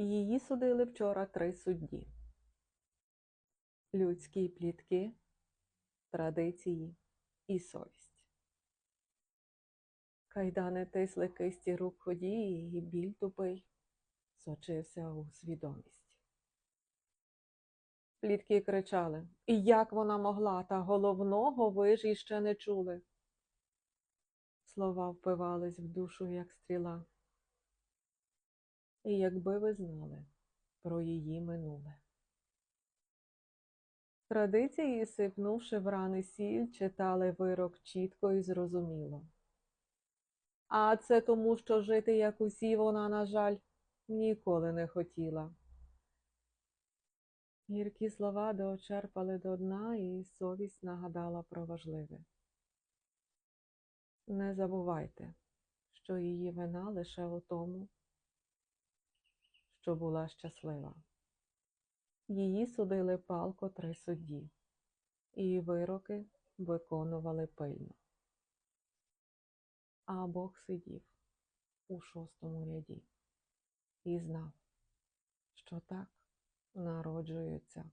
Її судили вчора три судді. Людські плітки, традиції і совість. Кайдани тисли кисті рук ходії, і біль тупий сочився у свідомість. Плітки кричали, і як вона могла, та головного ви ж іще не чули. Слова впивались в душу, як стріла. І якби ви знали про її минуле. Традиції, сипнувши в рани сіль, читали вирок чітко і зрозуміло. А це тому, що жити, як усі, вона, на жаль, ніколи не хотіла. Гіркі слова доочерпали до дна, і совість нагадала про важливе. Не забувайте, що її вина лише у тому, що була щаслива. Її судили палко три судді, і вироки виконували пильно. А Бог сидів у шостому ряді і знав, що так народжуються сильні.